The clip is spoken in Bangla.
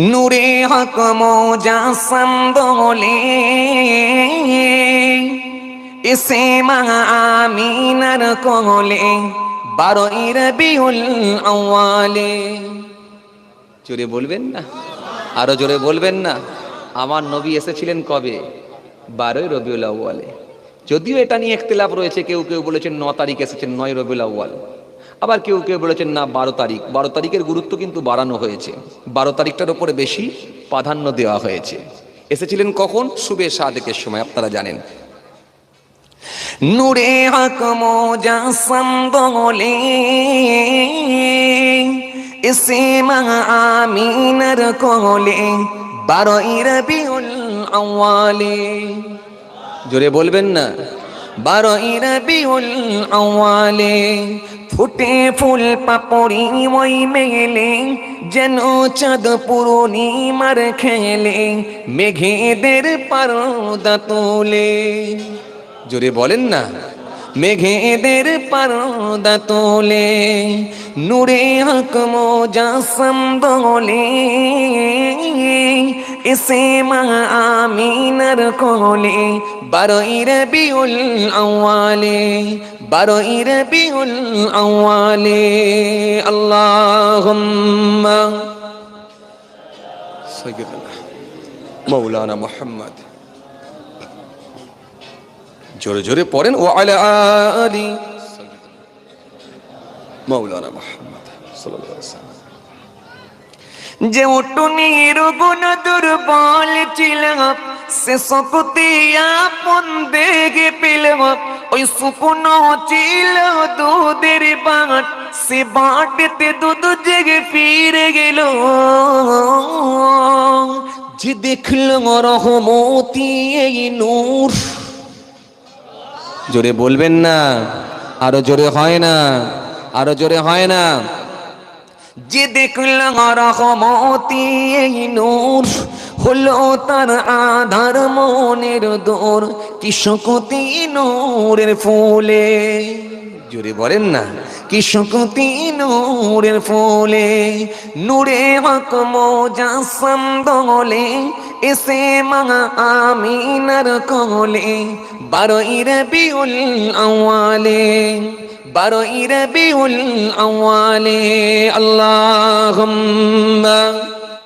নূরে হক মোজা সন্দোলে এসে মা আমিনার কোলে, বারোই রবিউল আউয়ালে। জোরে বলবেন না? আরও জোরে বলবেন না? আমার নবী এসেছিলেন কবে? বারোই রবিউল আউয়ালে। যদিও এটা নিয়ে একতলাপ রয়েছে, কেউ কেউ বলেছেন ন তারিখ এসেছেন, নয় রবিউল আউয়াল। আবার কেউ কেউ বলেছেন না বারো তারিখ। বারো তারিখের গুরুত্ব কিন্তু বাড়ানো হয়েছে। বারো তারিখটার উপরে বেশি প্রাধান্য দেওয়া হয়েছে। এসেছিলেন কখন? শুভে সাদেকের সময় আপনারা জানেন। নূরে হক মোজা সন্দোলে এসে মা আমিনার কোলে বারোই রবিউল আউয়ালে। জোরে বলবেন না? বারোই রবিউল আওয়ালে ফুটে ফুল পাপড়ি ওই মেলে, যেন চাঁদ পূর্ণিমার খেলে, মেঘেদের পারদা তোলে। জোরে বলেন না মেঘেদের পারদা তোলে, নূরে হক মোজা সন্দোলে এসে মা আমিনার কোলে, বারোই রবিউল আউয়ালে, বারোই রবিউল আউয়ালে। আল্লাহুম্মা। সাইয়্যিদনা মৌলানা মুহাম্মদ। জোরে জোরে পড়েন ও আলা আলি মাওলানা মুহাম্মদ যে উটুনির গুণ দুর্বল ছিল সে শক্তি আপন দেখে পেল ওই শুকনো ছিল দুধের বাট, সে বাটেতে দুধ জেগে ফিরে গেল। যে দেখল রহমতি এই নূর জোরে বলবেন না। আরও জোরে হয় না। আরও জোরে হয় না। যে দেখল রহমতি এই নূর, হলো তার আধার মনের দোর কি শকতি নূরের ফুলে। জোরে বলেন না। কি শকতি নূরের ফুলে, নূরে হক মোজা সন্দোলে এসে মা আমিনার কোলে, বারোই রবিউল আউয়ালে, বারোই রবিউল আউয়ালে, আল্লাহুম্মা